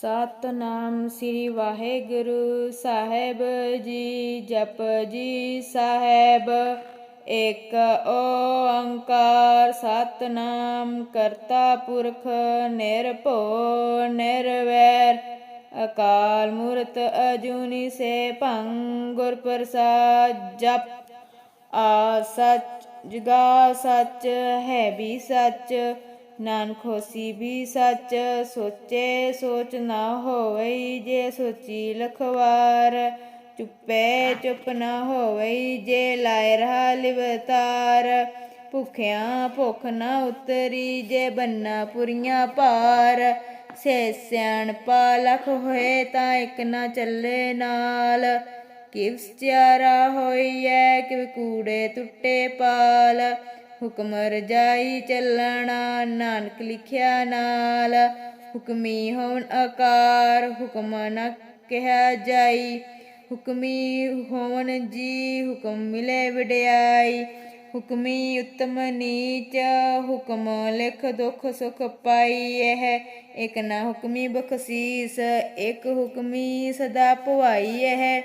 ਸਤਨਾਮ ਸ੍ਰੀ ਵਾਹਿਗੁਰੂ ਸਾਹਿਬ ਜੀ, ਜਪ ਜੀ ਸਾਹਿਬ। ਇੱਕ ਓੰਕਾਰ ਸਤਨਾਮ ਕਰਤਾ ਪੁਰਖ ਨਿਰਭਉ ਨਿਰਵੈਰ। ਅਕਾਲ ਮੂਰਤ ਅਜੂਨੀ ਸੇ ਭੰਗ ਗੁਰ ਪ੍ਰਸਾਦ ਜਪ। ਆ ਸਚ, ਜੁਗਾ ਸੱਚ, ਹੈ ਵੀ ਸਚ। ਨਾਨਕ ਹੋਸੀ ਵੀ ਸੱਚ ਸੋਚੇ, ਸੋਚ ਨਾ ਹੋਵਈ ਜੇ ਸੋਚੀ ਲਖਵਾਰ। ਚੁੱਪੇ, ਚੁੱਪ ਨਾ ਹੋਵਈ ਜੇ ਲਾਇ ਰਹਾ ਲਿਵਤਾਰ। ਭੁਖਿਆਂ ਭੁਖ ਨਾ ਉਤਰੀ ਜੇ ਬੰਨਾ ਪੁਰੀਆਂ ਭਾਰ। ਸੇ ਸਿਆਣ ਲਖ ਹੋਏ ਤਾਂ ਇੱਕ ਨਾ ਚੱਲੇ ਨਾਲ। ਕਿਵ ਸਚਿਆਰਾ ਹੋਈਐ, ਕਿਵ ਕੂੜੇ ਟੁੱਟੇ ਪਾਲ। ਹੁਕਮ ਰਜਾਈ ਚੱਲਣਾ, ਨਾਨਕ ਲਿਖਿਆ ਨਾਲ। ਹੁਕਮੀ ਹੋਣ ਆਕਾਰ, ਹੁਕਮ ਨ ਕਿਹਾ ਜਾਈ। ਹੁਕਮੀ ਹੋਵਨ ਜੀ, ਹੁਕਮ ਮਿਲੇ ਵਿੜਾਈ ਹੁਕਮੀ ਉਤਮ ਨੀਚ, ਹੁਕਮ ਲਿਖ ਦੁਖ ਸੁਖ ਪਾਈ। ਇਹ ਇਕ ਨਾ ਹੁਕਮੀ ਬਖਸ਼ੀਸ, ਇਕ ਹੁਕਮੀ ਸਦਾ ਭਵਾਈ ਇਹ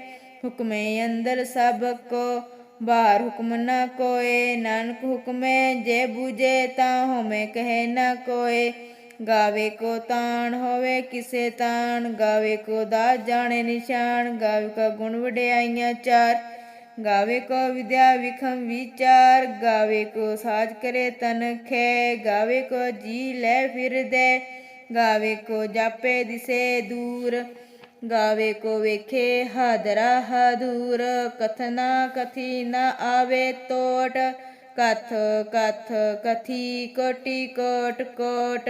ਹੁਕਮੇ ਅੰਦਰ ਸਭ ਕੋ ਬਾਹਰ ਹੁਕਮ ਨਾ ਕੋਏ, ਨਾਨਕ ਹੁਕਮੈ ਜੇ ਬੂਝੇ ਤਾਂ ਹੋਵੇਂ ਕਹੇ ਨਾ ਕੋਏ। ਗਾਵੇ ਕੋ ਤਾਣ ਹੋਵੇ, ਕਿਸੇ ਤਾਣ। ਗਾਵੇ ਕੋ ਦਾ ਜਾਣੇ ਨਿਸ਼ਾਨ, ਗਾਵੇ ਕੋ ਗੁਣ ਵਡਿਆਈਆਂ ਚਾਰ। ਗਾਵੇ ਕੋ ਵਿਦਿਆ ਵਿਖਮ ਵਿਚਾਰ, ਗਾਵੇ ਕੋ ਸਾਜ ਕਰੇ ਤਨ ਖੇ। ਗਾਵੇ ਕੋ ਜੀ ਲੈ ਫਿਰਦੇ, ਗਾਵੇ ਕੋ ਜਾਪੇ ਦਿਸੇ ਦੂਰ। ਗਾਵੇ ਕੋ ਵੇਖੇ ਹਾਦਰਾ ਹਾਦੂਰ, ਕਥਨਾ ਕਥੀ ਨਾ ਆਵੇ ਤੋਟ। ਕਥ ਕਥ ਕਥੀ ਕੋਟੀ ਕੋਟ ਕੋਟ,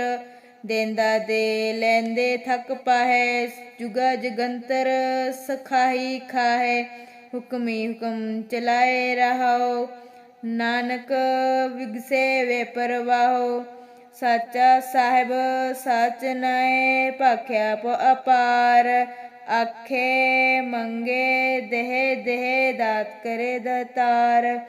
ਦੇਂਦਾ ਦੇ ਲੈਂਦੇ ਥਕ ਪਾਹੈ, ਜੁਗਾ ਜਗੰਤਰ ਸਖਾਈ ਖਾਹੈ। ਹੁਕਮੀ ਹੁਕਮ ਚਲਾਏ ਰਹਾਓ, ਨਾਨਕ ਵਿਗਸੇ ਵੇ ਪਰਵਾਹੋ। ਸਾਚਾ ਸਾਹਿਬ ਸਚ ਨਏ ਭਾਖਿਆ ਪੋ ਅਪਾਰ। ਆਖੇ ਮੰਗੇ ਦੇਹ ਦੇਹ ਦਾਤ ਕਰੇ ਦਤਾਰ।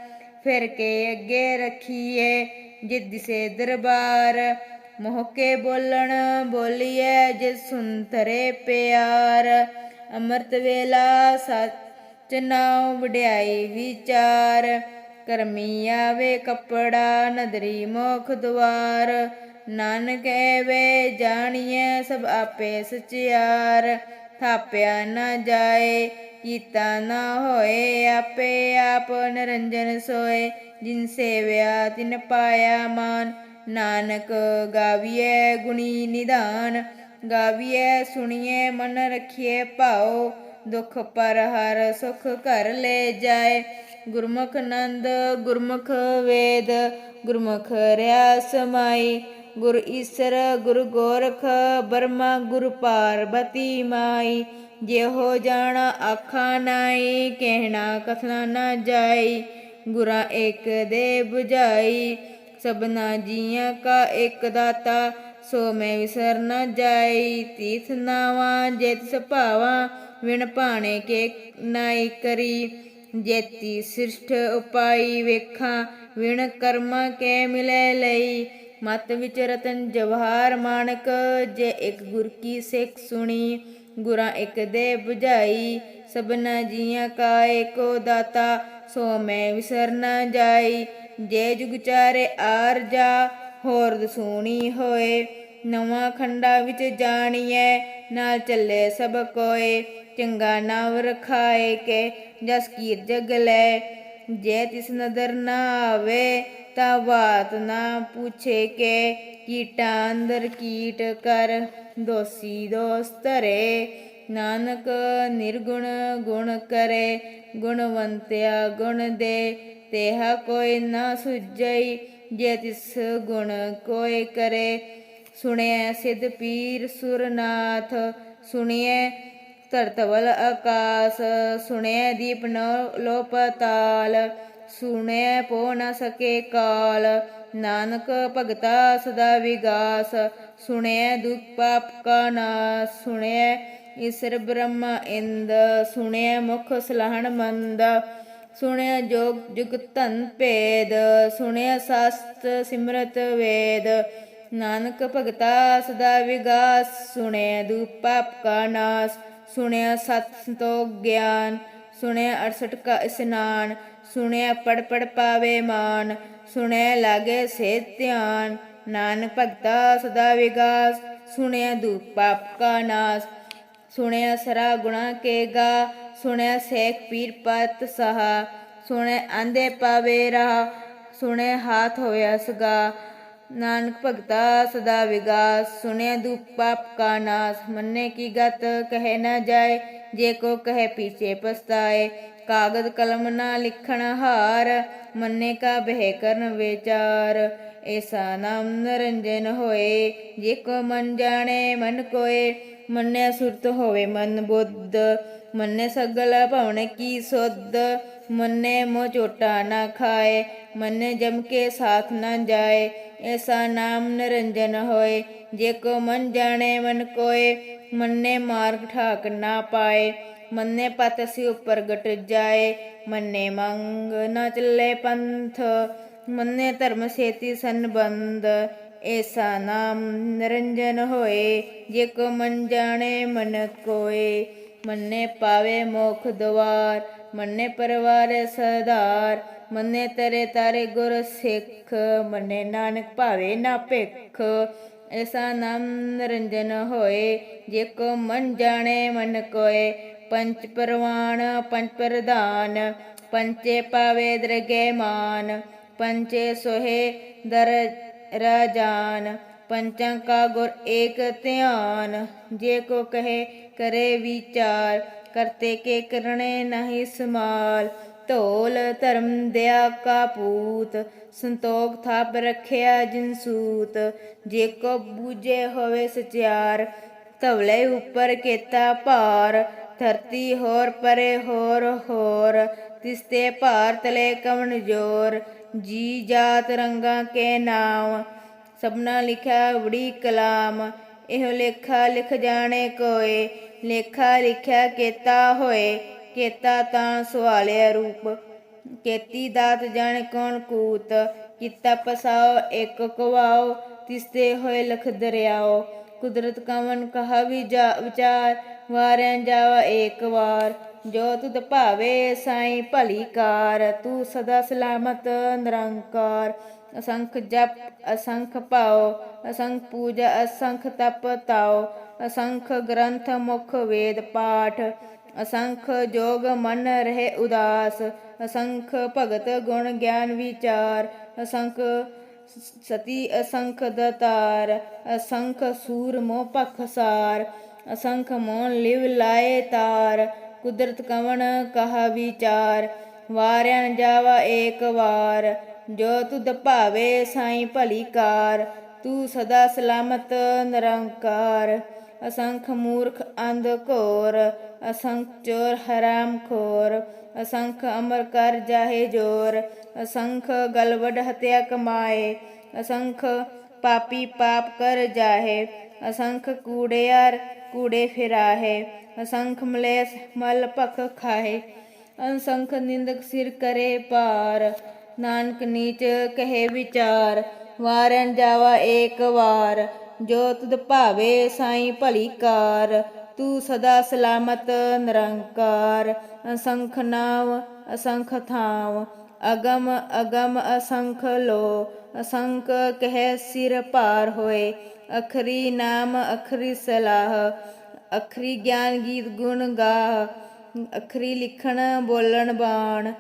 ਫਿਰ ਕੇ ਅੱਗੇ ਰੱਖੀਏ ਜਿੱਦ ਸੇ ਦਰਬਾਰ। ਮੋਹ ਕੇ ਬੋਲਣ ਬੋਲੀਏ ਜੇ ਸੁੰਤਰੇ ਪਿਆਰ। ਅੰਮ੍ਰਿਤ ਵੇਲਾ ਸਚ ਨਾਉ ਵਡਿਆਈ ਵਿਚਾਰ। ਕਰਮੀ ਆਵੇ ਕਪੜਾ, ਨਦਰੀ ਮੋਖ ਦੁਆਰ। ਨਾਨਕ ਵੇ ਜਾਣੀਐ ਸਭ ਆਪੇ ਸਚਿਆਰ। ਥਾਪਿਆ ਨਾ ਜਾਏ, ਕੀਤਾ ਨਾ ਹੋਏ, ਆਪੇ ਆਪ ਨਰੰਜਨ ਸੋਏ। ਜਿਨ ਸੇਵਿਆ ਤਿਨ ਪਾਇਆ ਮਾਨ। ਨਾਨਕ ਗਾਵੀਐ ਗੁਣੀ ਨਿਧਾਨ। ਗਾਵੀਐ ਸੁਣੀਏ ਮਨ ਰਖੀਏ ਭਾਉ। ਦੁਖ ਪਰ ਹਰ ਸੁਖ ਕਰ ਲੈ ਜਾਏ। ਗੁਰਮੁਖ ਨੰਦ, ਗੁਰਮੁਖ ਵੇਦ, ਗੁਰਮੁਖ ਰਿਆ ਸਮਾਈ ਗੁਰ ਈਸਰ, ਗੁਰ ਗੋਰਖ, ਬਰਮਾ, ਗੁਰ ਪਾਰਬਤੀ ਮਾਈ। ਜਿਹੋ ਜਾਣਾ ਆਖਾ ਨਾਈ, ਕਹਿਣਾ ਕਥਨਾ ਨਾ ਜਾਈ। ਗੁਰਾ ਇੱਕ ਦੇ 부ਝਾਈ ਸਭਨਾ ਜੀਆਂ ਕਾ ਇੱਕ ਦਾਤਾ। ਸੋ ਮੈਂ ਵਿਸਰ ਨਾ ਜਾਈ ਤੀਥ ਨਾਵਾ ਜਿਤ ਸੁਭਾਵਾ ਵਿਣ ਭਾਣੇ ਕੇ ਨਾਈ ਕਰੀ। ਜੇਤੀ ਸ੍ਰਿਸ਼ਟ ਉਪਾਈ ਵੇਖਾਂ, ਵਿਣ ਕਰਮਾ ਕੈ ਮਿਲੈ ਲਈ। ਮਤ ਵਿੱਚ ਰਤਨ ਜਵਾਹਰ ਮਾਨਕ, ਜੇ ਇੱਕ ਗੁਰ ਕੀ ਸਿੱਖ ਸੁਣੀ, ਗੁਰਾਂ ਇੱਕ ਦੇ 부ਝਾਈ ਸਭਨਾ ਜੀਆਂ ਕਾ ਏਕੋ ਦਾਤਾ, ਸੋ ਮੈਂ ਵਿਸਰ ਨਾ ਜਾਈ। ਜੇ ਜੁਗ ਚਾਰੇ ਆਰ ਜਾ, ਹੋਰ ਦਸੂਣੀ ਹੋਏ। ਨਵਾਂ ਖੰਡਾ ਵਿੱਚ ਜਾਣੀਐ, ਨਾਲ ਚੱਲੇ ਸਭ ਕੋਏ। ਚੰਗਾ ਨਾਮ ਰਖਾਏ ਕੇ ਜਸ ਕੀਰ ਜਗ ਲੈ। ਜੇ ਤਿਸ ਨਦਰ ਨਾ ਆਵੇ, ਤਾਂ ਬਾਤ ਨਾ ਪੁੱਛੇ ਕੇ। ਕੀਟਾਂ ਅੰਦਰ ਕੀਟ ਕਰ, ਦੋਸੀ ਦੋਸਤ ਰੇ ਨਾਨਕ ਨਿਰਗੁਣ ਗੁਣ ਕਰੇ, ਗੁਣਵੰਤਿਆ ਗੁਣ ਦੇ। ਤੇਹਾ ਕੋਈ ਨਾ ਸੁਝਈ, ਜੇ ਤਿਸ ਗੁਣ ਕੋਈ ਕਰੇ। ਸੁਣਿਐ ਸਿਧ ਪੀਰ ਸੁਰਨਾਥ, ਸੁਣਿਐ ਧਰਤਵਲ ਆਕਾਸ ਸੁਣਿਐ ਦੀਪ ਲੋ ਪਤਾਲ ਸੁਣਿਐ ਪੋ ਨ ਸਕੇ ਕਾਲ, ਨਾਨਕ ਭਗਤਾ ਸਦਾ ਵਿਗਾਸ ਸੁਣਿਐ ਦੁਖ ਪਾਪ ਕਾ ਨਾਸ ਸੁਣਿਐ ਈਸਰ ਬ੍ਰਹਮ ਇੰਦ ਸੁਣਿਐ ਮੁਖ ਸਲਾਹਣ ਮੰਦ ਸੁਣਿਆ ਜੋਗ ਜੁਗ ਧਨ ਭੇਦ ਸੁਣਿਆ ਸਸਤ ਸਿਮਰਤ ਵੇਦ ਨਾਨਕ ਭਗਤਾ ਸਦਾ ਵਿਗਾਸ ਸੁਣਿਆ ਦੂਪ ਪਾਪ ਕਾ ਨਾਸ ਸੁਣਿਆ ਸਤ ਸੰਤੋਖ ਗਿਆਨ ਸੁਣਿਆ 68 ਕਾ ਇਸਨਾਨ ਸੁਣਿਆ ਪੜ ਪੜ ਪਾਵੇ ਮਾਨ ਸੁਣਿਆ ਲਾਗੇ ਸੇ ਧਿਆਨ, ਨਾਨਕ ਭਗਤਾ ਸਦਾ ਵਿਗਾਸ ਸੁਣਿਆ ਦੂਪ ਪਾਪ ਕਾ ਨਾਸ ਸੁਣਿਆ ਸਰਾ ਗੁਣਾ ਕੇ ਗਾ ਸੁਣਿਆ ਸੇਖ ਪੀਰ ਪਤ ਸਹਾ ਸੁਣਿਆ ਆਂਦੇ ਪਾਵੇ ਰਹਾ ਸੁਣਿਆ ਹਾਥ ਹੋਇਆ ਸਗਾ ਨਾਨਕ ਭਗਤਾ ਸਦਾ ਵਿਗਾਸ ਸੁਣਿਆ ਦੁਖ ਪਾਪ ਕਾ ਨਾਸ, ਮੰਨੇ ਕੀ ਗਤ, ਕਹੇ ਨਾ ਜਾਏ, ਜੇ ਕੋ ਕਹੇ ਪੀਛੇ ਪਸਤਾਏ ਕਾਗਦ ਕਲਮ ਨਾ ਲਿਖਣ ਹਾਰ, ਮੰਨੇ ਕਾ ਬਹਿ ਕਰਨ ਵਿਚਾਰ ਐਸਾ ਨਾਮ ਨਰੰਜਨ ਹੋਏ, ਜੇ ਕੋ ਮਨ ਜਾਣੇ ਮਨ ਕੋਏ, ਮੰਨਿਆ ਸੁਰਤ ਹੋਵੇ ਮਨ ਬੁੱਧ ਮੰਨੇ ਸਗਲ ਭਵਨ ਕੀ ਸੁਧ ਮੰਨੇ ਮੋ ਝੋਟਾ ਨਾ ਖਾਏ ਮੰਨੇ ਜਮ ਕੇ ਸਾਥ ਨਾ ਜਾਏ ਐਸਾ ਨਾਮ ਨਿਰੰਜਨ ਹੋਏ ਜੇ ਕੋ ਮਨ ਜਾਣੇ ਮਨ ਕੋਏ ਮੰਨੇ ਮਾਰਗ ਠਾਕ ਨਾ ਪਾਏ ਮੰਨੇ ਪਤ ਸੀ ਉਪਰ ਗਟ ਜਾਏ ਮੰਨੇ ਮੰਗ ਨਾ ਚੱਲੇ ਪੰਥ ਮੰਨੇ ਧਰਮ ਸੇਤੀ ਸੰਬੰਧ ਐਸਾ ਨਾਮ ਨਿਰੰਜਨ ਹੋਏ ਜੇ ਕੋ ਮਨ ਜਾਣੇ ਮਨ ਕੋਏ ਮੰਨੇ ਪਾਵੇ ਮੋਖ ਦਵਾਰ, ਮੰਨੇ ਪਰਵਾਰ ਸਰਦਾਰ, ਮੰਨੇ ਤਰੇ ਤਾਰੇ ਗੁਰ ਸਿੱਖ, ਮੰਨੇ ਨਾਨਕ ਭਾਵੇ ਨਾ ਭਿੱਖ। ਐਸਾ ਨਾਮ ਨਿਰੰਜਨ ਹੋਏ, ਜੇ ਕੋ ਮਨ ਜਾਣੇ ਮਨ ਕੋਏ। ਪੰਚ ਪਰਵਾਨ ਪੰਚ ਪ੍ਰਧਾਨ, ਪੰਚੇ ਪਾਵੇ ਦਰਗੇ ਮਾਨ। ਪੰਚੇ ਸੋਹੇ ਦਰ ਰਾਜਾਨ, ਪੰਚਾਂ ਕਾ ਗੁਰ ਏਕ ਧਿਆਨ। ਜੇ ਕੋ ਕਹੇ ਕਰੇ ਵਿਚਾਰ, ਕਰਤੇ ਕੇ ਕਰਨੇ ਨਹੀਂ ਸਮਾਲ। ਢੋਲ ਧਰਮ ਦਿਆ ਕਾਪੂਤ ਸੰਤੋਖ ਥਾਪ ਰਖਿਆ ਜਿਨ ਜੇ ਕੋ ਬੂਝੇ ਹੋਵੇ ਸਚਿਆਰ, ਧਵਲੇ ਉੱਪਰ ਕੇਤਾ ਭਾਰ। ਧਰਤੀ ਹੋਰ ਪਰੇ ਹੋਰ ਹੋਰ ਤਿਸਤੇ ਭਾਰ ਤਲੇ ਕਵਣ ਜੋਰ। ਜੀ ਜਾਤ ਰੰਗਾ ਕੇ ਨਾਮ, ਸਭਨਾ ਲਿਖਿਆ ਬੜੀ ਕਲਾਮ। ਇਹੋ ਲੇਖਾ ਲਿਖ ਜਾਣੇ ਕੋਏ। ਲੇਖਾ ਲਿਖਿਆ ਕੇਤਾ ਹੋਏ, ਕੇਤਾ ਤਾਂ ਸਵਾਲਿਆ ਰੂਪ। ਕੇਤੀ ਦਾਤ ਜਾਣੇ ਕੌਣ ਕੂਤ, ਕੀਤਾ ਪਸਾਓ, ਇੱਕ ਕਵਾਓ, ਤਿਸਤੇ ਹੋਏ ਲਖ ਦਰਿਆਓ। ਕੁਦਰਤ ਕਵਨ ਕਹਾ ਵੀ ਜਾ, ਵਿਚਾਰ, ਵਾਰਿਆਂ ਜਾਵਾ ਏਕ ਵਾਰ। ਜੋ ਤੁਧ ਭਾਵੇ ਸਾਈ ਭਲੀ ਕਾਰ, ਤੂੰ ਸਦਾ ਸਲਾਮਤ, ਨਿਰੰਕਾਰ। ਅਸੰਖ ਜਪ, ਅਸੰਖ ਪਾਓ ਅਸੰਖ ਪੂਜਾ, ਅਸੰਖ ਤਪ ਤਾਓ ਅਸੰਖ ਗ੍ਰੰਥ ਮੁਖ ਵੇਦ ਪਾਠ, ਅਸੰਖ ਜੋਗ ਮਨ ਰਹੇ ਉਦਾਸ, ਅਸੰਖ ਭਗਤ ਗੁਣ ਗਿਆਨ ਵਿਚਾਰ, ਅਸੰਖ ਸਤੀ ਅਸੰਖ ਦਤਾਰ, ਅਸੰਖ ਸੂਰ ਮੋਹ ਪਖਸਾਰ ਅਸੰਖ ਮੋਨ ਲਿਵ ਲਾਏ ਤਾਰ, ਕੁਦਰਤ ਕਵਣ ਕਹਾ ਵਿਚਾਰ, ਵਾਰਿਆਂ ਜਾਵਾ ਏਕ ਵਾਰ ਜੋ ਤੁਧ ਭਾਵੇ ਸਾਈਂ ਭਲੀ ਕਾਰ, ਤੂੰ ਸਦਾ ਸਲਾਮਤ ਨਿਰੰਕਾਰ। ਅਸੰਖ ਮੂਰਖ ਅੰਧ ਘੋਰ, ਅਸੰਖ ਚੋਰ ਹਰਾਮ ਖੋਰ। ਅਸੰਖ ਅਮਰ ਕਰ ਜਾਹੇ ਜੋਰ, ਅਸੰਖ ਗਲਵਡ ਹਤਿਆ ਕਮਾਏ। ਅਸੰਖ ਪਾਪੀ ਪਾਪ ਕਰ ਜਾਹੇ, ਅਸੰਖ ਕੂੜਿਆਰ ਕੂੜੇ ਫਿਰਾਹੇ। ਅਸੰਖ ਮਲੇਸ ਮਲ ਭਖ ਖਾਹੇ, ਅਸੰਖ ਨਿੰਦਕ ਸਿਰ ਕਰੇ ਪਾਰ ਨਾਨਕ ਨੀਚ ਕਹੇ ਵਿਚਾਰ, ਵਾਰਨ ਜਾਵਾ ਏਕ ਵਾਰ, ਜੋ ਤੁਧ ਭਾਵੇ ਸਾਈ ਭਲੀ ਕਾਰ, ਤੂੰ ਸਦਾ ਸਲਾਮਤ ਨਿਰੰਕਾਰ, ਅਸੰਖ ਨਾਮ, ਅਸੰਖ ਥਾਮ, ਅਗਮ ਅਗਮ ਅਸੰਖ ਲੋ, ਅਸੰਖ ਕਹਿ ਸਿਰ ਭਾਰ ਹੋਏ, ਅਖਰੀ ਨਾਮ, ਅਖਰੀ ਸਲਾਹ, ਅਖਰੀ ਗਿਆਨ ਗੀਤ ਗੁਣ ਗਾ ਅਖਰੀ ਲਿਖਣ ਬੋਲਣ ਬਾਣ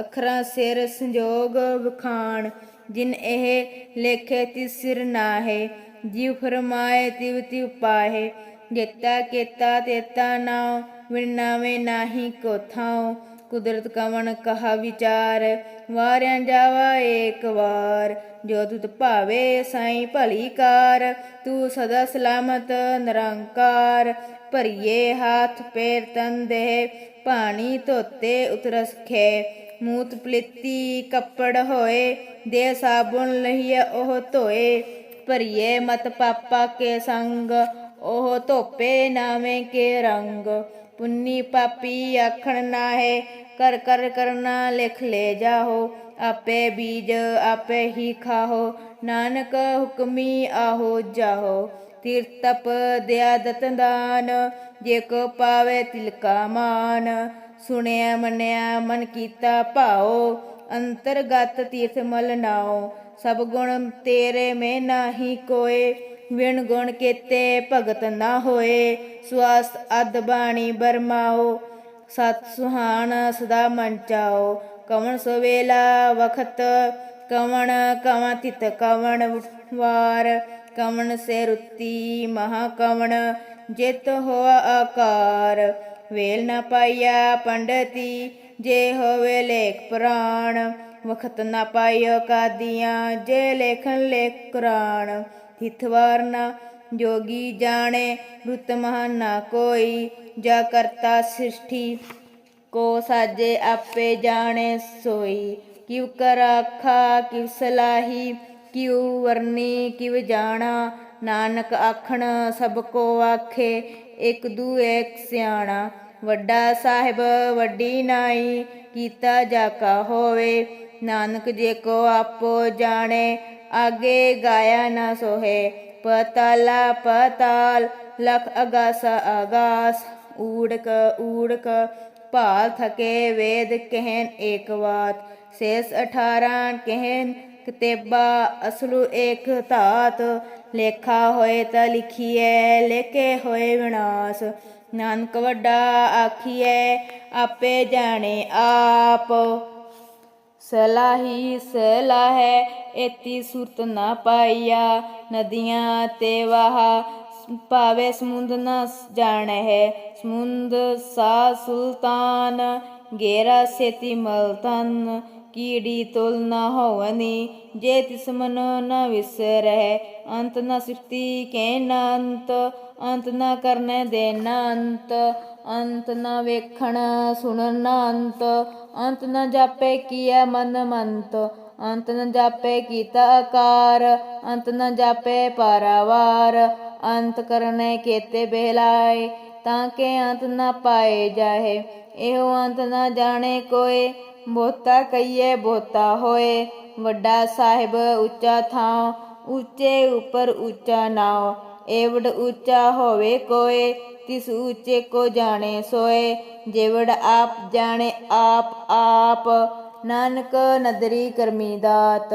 ਅੱਖਰਾਂ ਸਿਰ ਸੰਜੋਗ ਵਖਾਣ, ਜਿਨ ਇਹ ਲੇਖੇ ਤਿ ਸਿਰ ਨਾਹੇ, ਜਿਉ ਫਰਮਾਏ ਤਿਵ ਤਿਵ ਪਾਹੇ, ਜੇਤਾ ਕੇਤਾ ਤੇਤਾ ਨਾਉ ਵਿਣ ਨਾਹੀ ਕੋ ਕੁਦਰਤ ਕਵਣ ਕਹਾ ਵਿਚਾਰ, ਵਾਰਿਆ ਜਾਵਾ ਏਕ ਵਾਰ, ਜੋ ਤੁਧ ਭਾਵੇ ਸਾਈ ਭਲੀ ਕਾਰ, ਤੂੰ ਸਦਾ ਸਲਾਮਤ ਨਿਰੰਕਾਰ, ਭਰੀਏ ਹੱਥ ਪੈਰ ਤਨ ਦੇ ਪਾਣੀ ਧੋਤੇ ਉਤਰਸ ਖੇ ਮੂਤ ਪਲੀਤੀ ਕੱਪੜ ਹੋਏ, ਦੇ ਸਾਬੁਣ ਲਹੀਏ ਉਹ ਧੋਏ। ਭਰੀਏ ਮਤ ਪਾਪਾ ਕੇ ਸੰਗ, ਉਹ ਧੋਪੇ ਨਾਵੇਂ ਕੇ ਰੰਗ। ਪੁੰਨੀ ਪਾਪੀ ਆਖਣ ਨਾਹੇ, ਕਰ ਕਰ ਕਰਨਾ ਲਿਖ ਲੈ ਜਾਹੋ। ਆਪੇ ਬੀਜ ਆਪੇ ਹੀ ਖਾਹੋ, ਨਾਨਕ ਹੁਕਮੀ ਆਹੋ ਜਾਹੋ। ਤੀਰ ਤਪ ਦਿਆ ਦਤਨ ਦਾਨ, ਜੇ ਕੋ ਪਾਵੇ ਤਿਲਕਾ ਮਾਨ। ਸੁਣਿਆ, ਮੰਨਿਆ, ਮਨ ਕੀਤਾ, ਭਾਉ, ਅੰਤਰਗਤ ਤੀਰਥ ਮਲ ਨਾਉ। ਸਭ ਗੁਣ ਤੇਰੇ ਮੈਂ ਨਾਹੀ ਕੋਏ, ਵਿਣ ਗੁਣ ਕੇਤੇ ਭਗਤ ਨਾ ਹੋਏ। ਸੁਆਸ ਅਦ ਬਾਣੀ ਬਰਮਾਓ ਸਤ ਸੁਹਾਣ ਸਦਾ ਮਨ ਚਾਓ ਕਵਣ ਸਵੇਲਾ ਵਖਤ, ਕਵਣ ਕਵਾਂ ਤਿਤ ਕਵਣ ਵਾਰ। ਕਵਣ ਸੇ ਰੁੱਤੀ ਮਹਾ ਕਵਣ, ਜਿਤ ਹੋਆ ਆਕਾਰ। ਵੇਲ ਨਾ ਪਾਈਆ ਪੰਡਤੀ, ਜੇ ਹੋਵੇ ਲੇਖ ਪ੍ਰਾਣ, ਵਖਤ ਨਾ ਪਾਇਓ ਕਾਦੀਆਂ, ਜੇ ਲੇਖਨ ਲੇਖ ਕੁਰਾਨ ਤਿਥਵਾਰ ਨਾ ਜੋਗੀ ਜਾਣੇ, ਰੁਤ ਮਹਾਨ ਨਾ ਕੋਈ, ਜਾ ਕਰਤਾ ਸ੍ਰਿਸ਼ਟੀ ਕੋ ਸਾਜੇ ਆਪੇ ਜਾਣੇ ਸੋਈ। ਕਿਵ ਕਰ ਆਖਾ ਕਿਵ ਸਲਾਹੀ, ਕਿਉ ਵਰਨੀ ਕਿਵ ਜਾਣਾ। ਨਾਨਕ ਆਖਣ, ਸਭ ਕੋ ਆਖੇ, ਇਕ ਦੂ ਏਕ ਸਿਆਣਾ। ਵੱਡਾ ਸਾਹਿਬ, ਵੱਡੀ ਨਾਈ, ਕੀਤਾ ਜਾਕਾ ਹੋਵੇ। ਨਾਨਕ ਜੇ ਕੋ ਆਪੋ ਜਾਣੇ, ਆਗੇ ਗਾਇਆ ਨਾ ਸੋਹੇ। ਪਤਾਲਾ, ਪਤਾਲ, ਲਖ ਅਗਾਸ ਅਗਾਸ। ਊੜਕ ਊੜਕ, ਭਾਲ ਥਕੇ ਵੇਦ ਕਹਿਨ ਏਕ ਬਾਤ ਸੇਸ 18 ਕਹਿਨ ਕਿਤੇਬਾ, ਅਸਲੂ ਏਕ ਧਾਤ। ਲੇਖਾ ਹੋਏ ਤਾਂ ਲਿਖੀਏ ਲੇਕੇ ਹੋਏ ਵਿਨਾਸ਼। ਨਾਨਕ ਵੱਡਾ ਆਖੀਐ, ਆਪੇ ਜਾਣੇ ਆਪ। ਸਲਾਹੀ ਸਲਾਹੈ ਏਤੀ ਸੁਰਤ ਨਾ ਪਾਈਆ, ਨਦੀਆਂ ਤੇ ਵਾਹ ਭਾਵੇ ਸਮੁੰਦ ਨਾ ਜਾਣੈ ਹੈ ਸਮੁੰਦ ਸਾ ਸੁਲਤਾਨ, ਗੇਰਾ ਸੇਤੀ ਮਲਤਨ ਕੀੜੀ ਤੁਲ ਨਾ ਹੋਵਨੀ, ਜੇ ਤਿਸ ਮਨ ਨ ਵਿਸਰੈ, ਅੰਤ ਨ ਸਿਫਤੀ ਕੈ ਨ ਅੰਤ ਅੰਤ ਨ ਕਰਨੇ ਦੇ ਨ ਅੰਤ ਅੰਤ ਨ ਵੇਖਣ ਸੁਣਨ ਨ ਅੰਤ ਅੰਤ ਨ ਜਾਪੇ ਕੀਆ ਮਨ ਮੰਤ, ਅੰਤ ਨ ਜਾਪੇ ਕੀਤਾ ਆਕਾਰ, ਅੰਤ ਨ ਜਾਪੇ ਪਾਰਾਵਾਰ, ਅੰਤ ਕਰਨੇ ਕੀਤੇ ਬਹਿਲਾਏ, ਤਾਂ ਕਿ ਅੰਤ ਨ ਪਾਏ ਜਾਏ, ਇਹੋ ਅੰਤ ਨ ਜਾਣੇ ਕੋਏ ਬਹੁਤਾ ਕਹੀਏ, ਬਹੁਤਾ ਹੋਏ। ਵੱਡਾ ਸਾਹਿਬ ਉੱਚਾ ਥਾਂ, ਉੱਚੇ ਉਪਰ ਉੱਚਾ ਨਾਉ। ਏਵੜ ਉੱਚਾ ਹੋਵੇ ਕੋਏ, ਤਿਸ ਉੱਚੇ ਕੋ ਜਾਣੇ ਸੋਏ। ਜੇਵੜ ਆਪ ਜਾਣੇ ਆਪ ਆਪ। ਨਾਨਕ ਨਦਰੀ ਕਰਮੀ ਦਾਤ।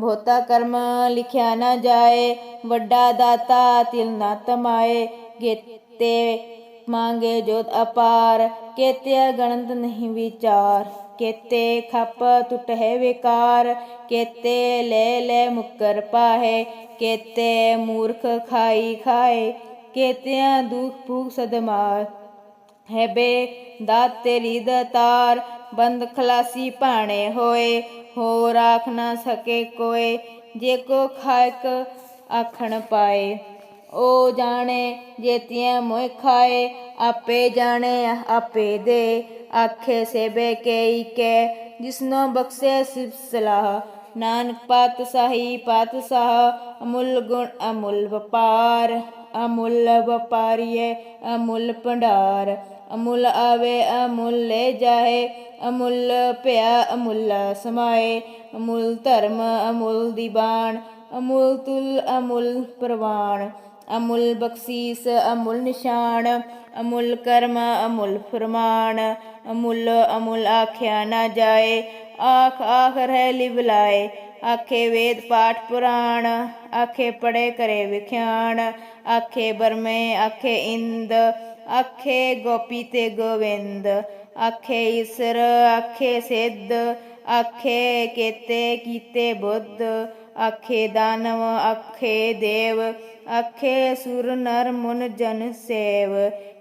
ਬਹੁਤਾ ਕਰਮ ਲਿਖਿਆ ਨਾ ਜਾਏ। ਵੱਡਾ ਦਾਤਾ ਤਿਲ ਨਾ ਤਮਾਏ। ਗੇਤੇ ਮੰਗੇ ਜੋਤ ਅਪਾਰ। ਕੇਤੇ ਗਣਤ ਨਹੀਂ ਵਿਚਾਰ। ਕੇਤੇ ਖੱਪ ਟੁੱਟ ਵਿਕਾਰ, ਕੇਤੇ ਲੈ ਲੈ ਮੁਕਰ ਪਾਹੇ, ਕੇਤੇ ਮੂਰਖ ਖਾਈ ਖਾਏ, ਕੇਤਿਆਂ ਦੁਖ ਭੂਖ ਸਦਮਾਰ ਹੈ ਬੇ, ਦਾਤ ਤੇਰੀ ਦਤਾਰ ਬੰਦ ਖਲਾਸੀ ਭਾਣੇ ਹੋਏ ਹੋ ਰਾਖ ਨਾ ਸਕੇ ਕੋਏ, ਜੇ ਕੋ ਖਾਇਕ ਆਖਣ ਪਾਏ। ਉਹ ਜਾਣੇ ਜੇਤੀਆਂ ਮੋਇ ਖਾਏ, ਆਪੇ ਜਾਣੇ, ਆਪੇ ਦੇ। ਆਖੇ ਸੇਬੇ ਕੇ ਕੇ, ਜਿਸਨੋ ਬਖਸ਼ੇ ਸਿਫ ਸਲਾਹ। ਨਾਨਕ ਪਾਤ ਸਾਹੀ ਪਾਤ ਸਾਹ ਅਮੁੱਲ ਗੁਣ ਅਮੁੱਲ ਵਪਾਰ। ਅਮੁੱਲ ਵਪਾਰੀਏ, ਅਮੁੱਲ ਭੰਡਾਰ। ਅਮੁੱਲ ਆਵੇ, ਅਮੁੱਲ ਲੈ ਜਾਏ। ਅਮੁੱਲ ਪਿਆ, ਅਮੁੱਲ ਸਮਾਏ। ਅਮੁੱਲ ਧਰਮ, ਅਮੁੱਲ ਦੀਵਾਨ ਅਮੁੱਲ ਤੁਲ, ਅਮੁੱਲ ਪ੍ਰਵਾਨ ਅਮੁੱਲ ਬਖਸ਼ੀਸ, ਅਮੁੱਲ ਨਿਸ਼ਾਨ, ਅਮੁੱਲ ਕਰਮ, ਅਮੁੱਲ ਫਰਮਾਨ, ਅਮੁੱਲ ਅਮੁੱਲ ਆਖਿਆ ਨਾ ਜਾਏ, ਆਖ ਆਖ ਰਹਿ ਲਿਵਲਾਏ ਆਖੇ ਵੇਦ ਪਾਠ ਪੁਰਾਣ, ਆਖੇ ਪੜੇ ਕਰੇ ਵਿਖਿਆਣ, ਆਖੇ ਬਰਮੇ, ਆਖੇ ਇੰਦ, ਆਖੇ ਗੋਪੀ ਤੇ ਗੋਵਿੰਦ, ਆਖੇ ਈਸਰ, ਆਖੇ ਸਿੱਧ, ਆਖੇ ਕੇਤੇ ਕੀਤੇ ਬੁੱਧ ਆਖੇ ਦਾਨਵ, ਆਖੇ ਦੇਵ, ਆਖੇ ਸੁਰ ਨਰ ਮੁਨ ਜਨ ਸੇਵ।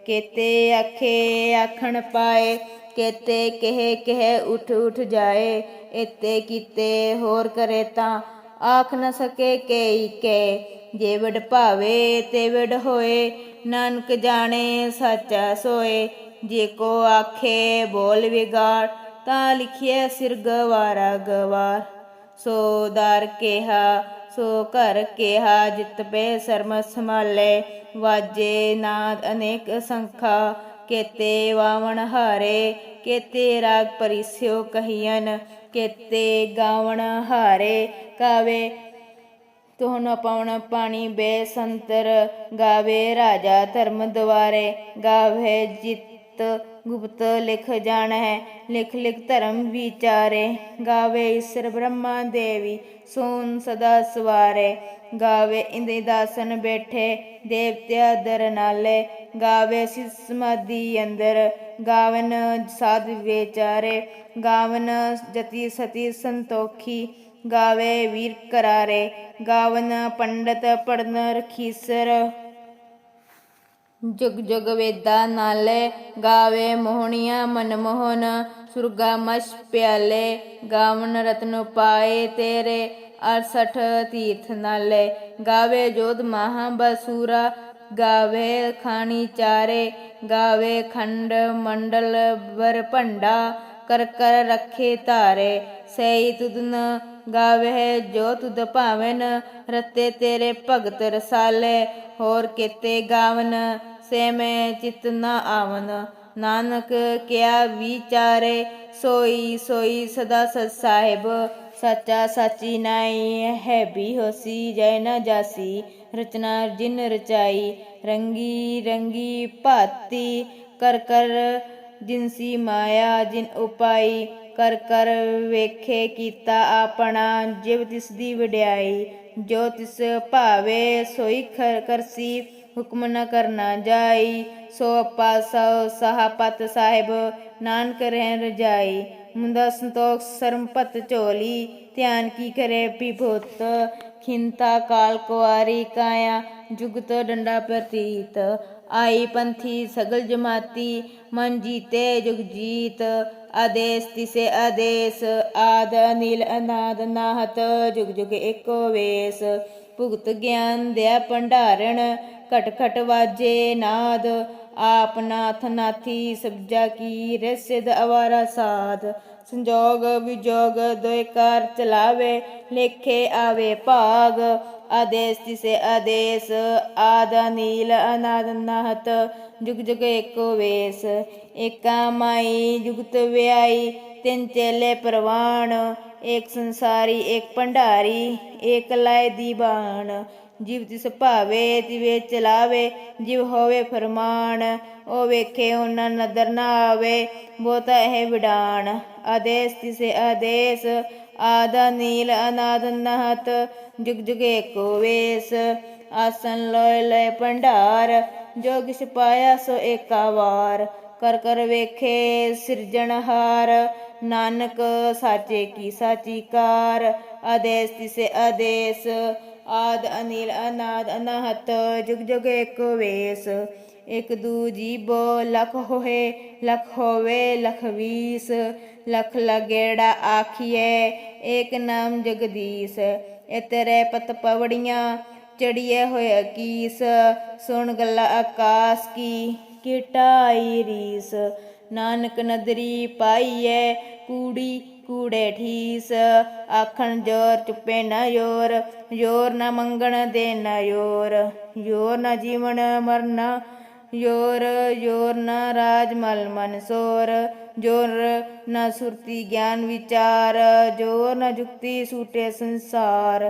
ਕੇਤੇ ਆਖੇ ਆਖਣ ਪਾਏ, ਕੇਤੇ ਕਹੇ ਕਹਿ ਉਠ ਉਠ ਜਾਏ। ਇਤੇ ਕੀਤੇ ਹੋਰ ਕਰੇ ਤਾਂ ਆਖ ਨ ਸਕੇ ਕੇਈ ਕੇ। ਜੇ ਵਡ ਭਾਵੇ ਤੇ ਵਡ ਹੋਏ, ਨਾਨਕ ਜਾਣੇ ਸੱਚਾ ਸੋਏ। ਜੇ ਕੋ ਆਖੇ ਬੋਲ ਵਿਗਾੜ, ਤਾਂ ਲਿਖਿਆ ਸਿਰ ਗਵਾਰਾ ਗਵਾਰ। ਸੋ ਦਰ ਕਿਹਾ, ਸੋ ਘਰ ਕਿਹਾ, ਜਿਤ ਪੇ ਸਰਮ ਸੰਭਾਲੇ। ਵਾਜੇ ਨਾਦ ਅਨੇਕ ਸੰਖਾ, ਕੇਤੇ ਵਾਵਣ ਹਾਰੇ, ਕੇਤੇ ਰਾਗ ਪਰਿਸਿਓ ਕਹੀਨ ਕੇਤੇ ਗਾਵਣ ਹਾਰੇ। ਕਾਵੇ, ਤੋਹਨ ਪਵਨ ਪਾਣੀ ਬੇ ਸੰਤਰ, ਗਾਵੇ ਰਾਜਾ ਧਰਮ ਦੁਆਰੇ। ਗਾਵੇ ਜਿਤ ਗੁਪਤ ਲਿਖ ਜਾਣ ਹੈ ਲਿਖ ਲਿਖ ਧਰਮ ਵਿਚਾਰੇ। ਗਾਵੇ ਈਸ਼ਰ ਬ੍ਰਹਮਾ ਦੇਵੀ, ਸੋਨ ਸਦਾ ਸਵਾਰੇ। ਗਾਵੇ ਇੰਦੇ ਦਾਸਨ ਬੈਠੇ ਦੇਵਤਿਆ ਦਰ ਨਾਲੇ। ਗਾਵੇ ਸਿਸ ਅੰਦਰ, ਗਾਵਨ ਸਾਧ ਵਿਚਾਰੇ। ਗਾਵਨ ਜਤੀ ਸਤੀ ਸੰਤੋਖੀ, ਗਾਵੇ ਵੀਰ ਕਰਾਰੇ। ਗਾਵਨ ਪੰਡਤ ਪੜਨ ਰਖੀਸਰ। ਜੁਗ ਜੁਗ ਵੇਦਾ ਨਾਲੇ ਗਾਵੇ ਮੋਹਣੀਆਂ ਮਨਮੋਹਨ ਸੁਰਗਾ ਮਸ਼ ਪਿਆਲੇ, ਗਾਵਨ ਰਤਨ ਪਾਏ ਤੇਰੇ 68 ਤੀਰਥ ਨਾਲੇ। ਗਾਵੇ ਜੋਧ ਮਹਾ ਬਸੂਰਾ, ਗਾਵੇ ਖਾਣੀ ਚਾਰੇ, ਗਾਵੇ ਖੰਡ ਮੰਡਲ ਵਰ ਕਰ ਕਰ ਰੱਖੇ ਧਾਰੇ। ਸਈ ਤੁਧਨ ਗਾਵੇ ਜੋ ਤੁਦ ਭਾਵਨ, ਰਤੇ ਤੇਰੇ ਭਗਤ ਰਸਾਲੇ, ਹੋਰ ਕੀਤੇ ਗਾਵਨ ਸੇ ਮੈਂ ਚਿਤ ਨ ਆਵਨ। ਨਾਨਕ ਕਿਆ ਵਿਚਾਰੇ, ਸੋਈ ਸੋਈ ਸਦਾ ਸਤ ਸਾਹਿਬ। ਸੱਚਾ ਸਾਚੀ ਨਾਈ ਹੈ ਵੀ ਹੋਸੀ ਜੈ ਨ ਜਾਸੀ। ਰਚਨਾ ਜਿਨ ਰਚਾਈ, ਰੰਗੀ ਰੰਗੀ ਭਾਤੀ। ਕਰ ਕਰ ਜਿਨਸੀ ਮਾਇਆ, ਜਿਨ ਉਪਾਈ। ਕਰ ਕਰ ਵੇਖੇ ਕੀਤਾ ਆਪਣਾ, ਜਿਵ ਤਿਸ ਦੀ ਵਡਿਆਈ। ਜੋ ਤਿਸ ਭਾਵੇ, ਸੋਈ ਖਰ ਕਰਸੀ। ਹੁਕਮ ਨ ਕਰਨਾ ਜਾਈ, ਸੋ ਆਪਾ ਸੋ ਸਹਾਪਤ ਸਾਹਿਬ ਨਾਨਕ ਰਹਿ ਰਜਾਈ। ਮੁੰਦਾ ਸੰਤੋਖ ਸਰਮਪਤ ਝੋਲੀ, ਧਿਆਨ ਕੀ ਕਰੇ ਵਿਭੂਤ? ਖਿੰਤਾ ਕਾਲ ਕੁਆਰੀ ਕਾਇਆ ਜੁਗਤ ਡੰਡਾ ਪ੍ਰਤੀਤ। ਆਈ ਪੰਥੀ ਸਗਲ ਜਮਾਤੀ, ਮਨ ਜੀਤੇ ਜੁਗ ਜੀਤ। ਆਦੇਸ ਤਿਸੇ ਆਦੇਸ, ਆਦ ਨੀਲ ਅਨਾਦ ਨਾਹਤ, ਜੁਗ ਜੁਗ ਏਕੋ ਵੇਸ। ਭੁਗਤ ਗਿਆਨ ਦਿਆ ਭੰਡਾਰਣ, ਘਟ ਘਟ ਵਾਜੇ ਨਾਦ, ਆਪ ਨਾਥ ਨਾਥੀ ਸਬਜਾ ਕੀ ਰਸਿਦ ਅਵਾਰਾ ਸਾਧ। ਸੰਜੋਗ ਵਿਜੋਗ ਦੋਇ ਚਲਾਵੇ, ਲੇਖੇ ਆਵੇ ਭਾਗ। ਆਦੇਸ ਤਿਸੇ ਆਦੇਸ, ਆਦ ਨੀਲ ਅਨਾਦ ਨਾਹਤ, ਜੁਗ ਜੁਗ ਏਕੋ ਵੇਸ। ਏਕਾ ਮਾਈ ਜੁਗਤ ਵਿਆਈ, ਤਿੰਨ ਚੇਲੇ ਪ੍ਰਵਾਣ। ਏਕ ਸੰਸਾਰੀ, ਏਕ ਭੰਡਾਰੀ, ਏਕ ਲਾਇ ਦੀਵਾਨ ਜਿਵ ਤਿਸ ਭਾਵੇ, ਤਿਵੇ ਚਲਾਵੇ, ਜਿਵ ਹੋਵੇ ਫਰਮਾਨ, ਉਹ ਵੇਖੇ ਉਹਨਾਂ ਨਦਰ ਨਾ ਆਵੇ, ਬਹੁਤਾ ਇਹ ਵਿਡਾਨ ਆਦੇਸ ਤਿਸੇ ਆਦੇਸ, ਆਦਾ ਨੀਲ, ਅਨਾਦ ਨਹਤ, ਜੁਗ ਜੁਗੇ ਏਕੋ ਵੇਸ। ਆਸਨ ਲੋਇ ਲੈ ਭੰਡਾਰ, ਜੋ ਕਿਛ ਪਾਇਆ ਸੋ ਏਕਾ ਵਾਰ। ਕਰ ਕਰ ਵੇਖੇ ਸਿਰਜਣਹਾਰ ਨਾਨਕ ਸਾਚੇ ਕੀ ਸਾਚੀ ਕਾਰ, ਆਦੇਸ ਤਿਸੇ ਆਦੇਸ, ਆਦ ਅਨੀਲ ਅਨਾਦ ਅਨਹਤ, ਜੁਗ ਜੁਗ ਏਕ ਵੇਸ, ਇਕ ਦੂ ਜੀਬੋ ਲਖ ਹੋਏ, ਲਖ ਹੋਵੇ ਲਖ ਵੀਸ, ਲਖ ਲਗੇੜਾ ਆਖੀਏ ਏਕ ਨਾਮ ਜਗਦੀਸ਼, ਇਤਰੇ ਤੇਰੇ ਪਤ ਪਵੜੀਆਂ ਚੜੀਏ ਹੋਏ ਅਕੀਸ, ਸੁਣ ਗੱਲਾਂ ਆਕਾਸ ਕੀ। ਕਿਟਾਈ ਰੀਸ। ਨਾਨਕ ਨਦਰੀ ਪਾਈਐ, ਕੂੜੀ ਕੂੜੇ ਠੀਸ। ਆਖਣ ਜੋਰ ਚੁੱਪੇ ਨਾ ਯੋਰ ਯੋਰ ਨਾ ਮੰਗਣ ਦੇ ਨਾ ਯੋਰ। ਯੋਰ ਨਾ ਜੀਵਨ ਮਰਨਾ, ਯੋਰ ਯੋਰ ਨਾ ਰਾਜ ਮਲ ਮਨ ਸੋਰ। ਜੋਰ ਨਾ ਸੁਰਤੀ ਗਿਆਨ ਵਿਚਾਰ, ਜੋਰ ਨਾ ਜੁਗਤੀ ਸੂਟੇ ਸੰਸਾਰ।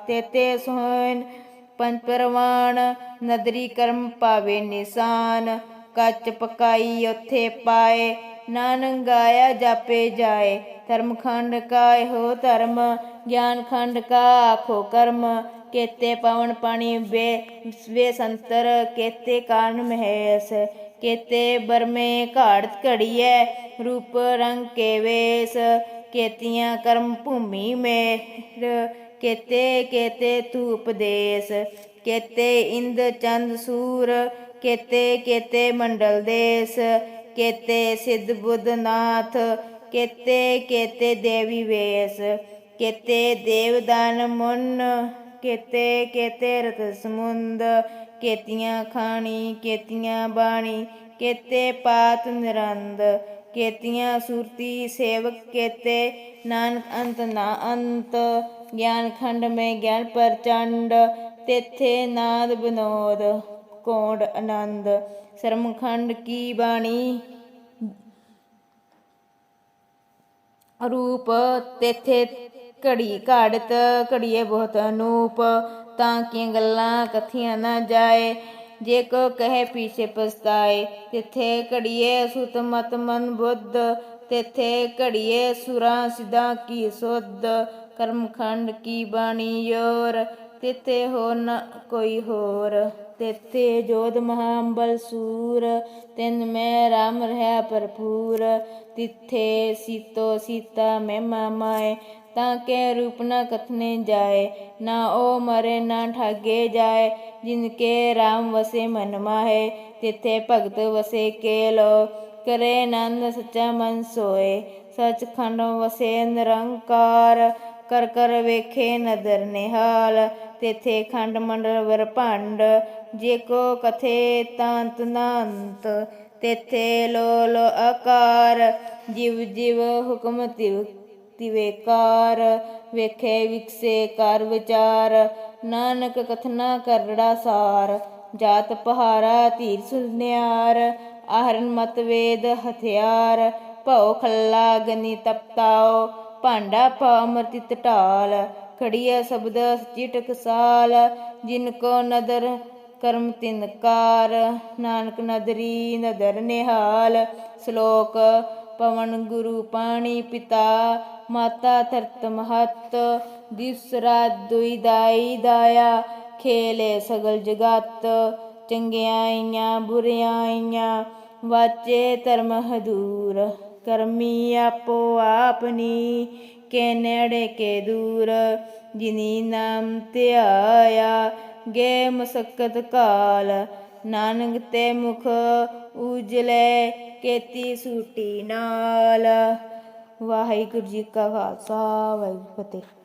ਤੇਤੇ ਸੋਹਣ ਪੰਜ ਪਰਵਾਨ ਨਦਰੀ ਕਰਮ ਪਾਵੇ ਨਿਸ਼ਾਨ, ਕੱਚ ਪਕਾਈ ਉਥੇ ਪਾਏ, ਨਾਨਕ ਗਾਇਆ ਜਾਪੇ ਜਾਏ, ਧਰਮ ਖੰਡ ਕਾ ਹੋ ਧਰਮ, ਗਿਆਨ ਖੰਡ ਕਾ ਆਖੋ ਕਰਮ, ਕੇਤੇ ਪਵਨ ਪਾਣੀ ਬੇ ਵੇ ਸੰਤਰ, ਕੇਤੇ ਕਾਰਨ ਮਹੇਸ, ਕੇਤੇ ਬਰਮੇ ਘਾੜਤ ਘੜੀਐ, ਰੂਪ ਰੰਗ ਕੇ ਵੇਸ, ਕੇਤੀਆਂ ਕਰਮ ਭੂਮੀ ਮੇਰ ਕੇਤੇ ਕੇਤੇ ਤੂ ਉਪਦੇਸ ਕੇਤੇ ਇੰਦ ਚੰਦ ਸੂਰ, ਕੇਤੇ ਕੇਤੇ ਮੰਡਲ ਦੇਸ, ਕੇਤੇ ਸਿੱਧ ਬੁੱਧ ਨਾਥ, ਕੇਤੇ ਕੇਤੇ ਦੇਵੀ ਵੇਸ, ਕੇਤੇ ਦੇਵਦਾਨ ਮੁੰਨ, ਕੇਤੇ ਕੇਤੇ ਰਤ ਸਮੁੰਦ, ਕੇਤੀਆਂ ਖਾਣੀ, ਕੇਤੀਆਂ ਬਾਣੀ, ਕੇਤੇ ਪਾਤ ਨਿਰੰਦ, ਕੇਤੀਆਂ ਸੁਰਤੀ ਸੇਵਕ, ਕੇਤੇ ਨਾਨਕ ਅੰਤ ਨਾ ਅੰਤ ਗਿਆਨ ਖੰਡ ਮੈਂ ਗਿਆਨ ਪ੍ਰਚੰਡ ਤੇਥੇ ਨਾਦ ਬਿਨੋਦ ਕੋਡ ਆਨੰਦ ਸ਼ਰਮ ਖੰਡ ਕੀ ਬਾਣੀ ਰੂਪ ਤੇਥੇ ਘੜੀ ਘਾੜਤ ਘੜੀਏ ਬਹੁਤ ਅਨੂਪ ਤਾਂ ਕੀ ਗੱਲਾਂ ਕਥੀਆਂ ਨਾ ਜਾਏ ਜੇ ਕੋ ਕਹੇ ਪੀਛੇ ਪਛਤਾਏ ਤਿੱਥੇ ਘੜੀਏ ਸੁਤ ਮਤ ਮਨ ਬੁੱਧ ਤਿੱਥੇ ਘੜੀਏ ਸੁਰਾਂ ਸਿਧਾ ਕੀ ਸੁਧ ਕਰਮਖੰਡ ਕੀ ਬਾਣੀ ਯੋਰ? ਤਿੱਥੇ ਹੋ ਨ ਕੋਈ ਹੋਰ। ਤਿੱਥੇ ਜੋਧ ਮਹਾਂਬਲ ਸੂਰ। ਤਿੰਨ ਮੈਂ ਰਾਮ ਰਹਾ ਭਰਪੂਰ। ਤਿੱਥੇ ਸੀਤੋ ਸੀਤਾ ਮਹਿਮਾ ਮਾਏ। ਤਾਂ ਕੇ ਰੂਪ ਨ ਕਥਨੇ ਜਾਏ। ਨਾ ਉਹ ਮਰੇ, ਨਾ ਠਾਗੇ ਜਾਏ। ਜਿਨ ਕੇ ਰਾਮ ਵਸੇ ਮਨ ਮਾਹੇ। ਤਿੱਥੇ ਭਗਤ ਵਸੇ ਕੇ ਕੇਲੋ ਕਰੇ ਨੰਦ ਸੱਚਾ ਮਨ ਸੋਏ। ਸਚਖੰਡ ਵਸੇ ਨਿਰੰਕਾਰ। ਕਰ ਕਰ ਵੇਖੇ ਨਦਰ ਨਿਹਾਲ, ਤੇਥੇ ਖੰਡ ਮੰਡਲ ਵਰ ਜੇ ਕੋ ਕਥੇ ਤਾਂਤ ਨਾੰਤ, ਤੇਥੇ ਲੋ ਲੋ ਆਕਾਰ, ਜਿਵ ਜਿਵ ਹੁਕਮ ਤਿਵ ਤਿਵੇਕਾਰ ਵੇਖੇ ਵਿਕਸੇ ਕਰ ਵਿਚਾਰ, ਨਾਨਕ ਕਥਨਾ ਕਰੜਾ ਸਾਰ, ਜਾਤ ਪਹਾਰਾ ਧੀਰ ਸੁਨਿਆਰ ਆਹਰਨ ਮਤ ਵੇਦ ਹਥਿਆਰ, ਭਉ ਖੱਲਾ ਗਨੀ ਤਪਤਾਓ ਭਾਂਡਾ ਪਾ ਅਮਰਤਿਤ ਢਾਲ ਖੜੀਆ ਸ਼ਬਦ ਸਚੀ ਟਕਸਾਲ ਜਿਨ ਕੋ ਨਦਰ ਕਰਮ ਤਿਨਕਾਰ ਨਾਨਕ ਨਦਰੀ ਨਦਰ ਨਿਹਾਲ। ਸ਼ਲੋਕ, ਪਵਨ ਗੁਰੂ ਪਾਣੀ ਪਿਤਾ, ਮਾਤਾ ਧਰਤ ਮਹਤ। ਦਿਸ ਰਾਤ ਦੁਈ ਦਾਈ ਦਾਇਆ, ਖੇਲੇ ਸਗਲ ਜਗਤ। ਚੰਗਿਆਈਆਂ ਬੁਰਿਆਈਆਂ ਵਾਚੇ ਧਰਮ ਹਦੂਰ। ਕਰਮੀ ਆਪੋ ਆਪਨੀ ਕੇ ਨੇੜੇ ਕੇ ਦੂਰ, ਜਿਨੀ ਨਾਮ ਧਿਆਇਆ ਗੇ ਮਸਕਤ ਕਾਲ। ਨਾਨਕ ਤੇ ਮੁਖ ਉਜਲੇ, ਕੇਤੀ ਸੂਟੀ ਨਾਲ। ਵਾਹਿਗੁਰੂ ਜੀ ਕਾ ਖਾਲਸਾ, ਵਾਹਿਗੁਰੂ ਫਤਿਹ।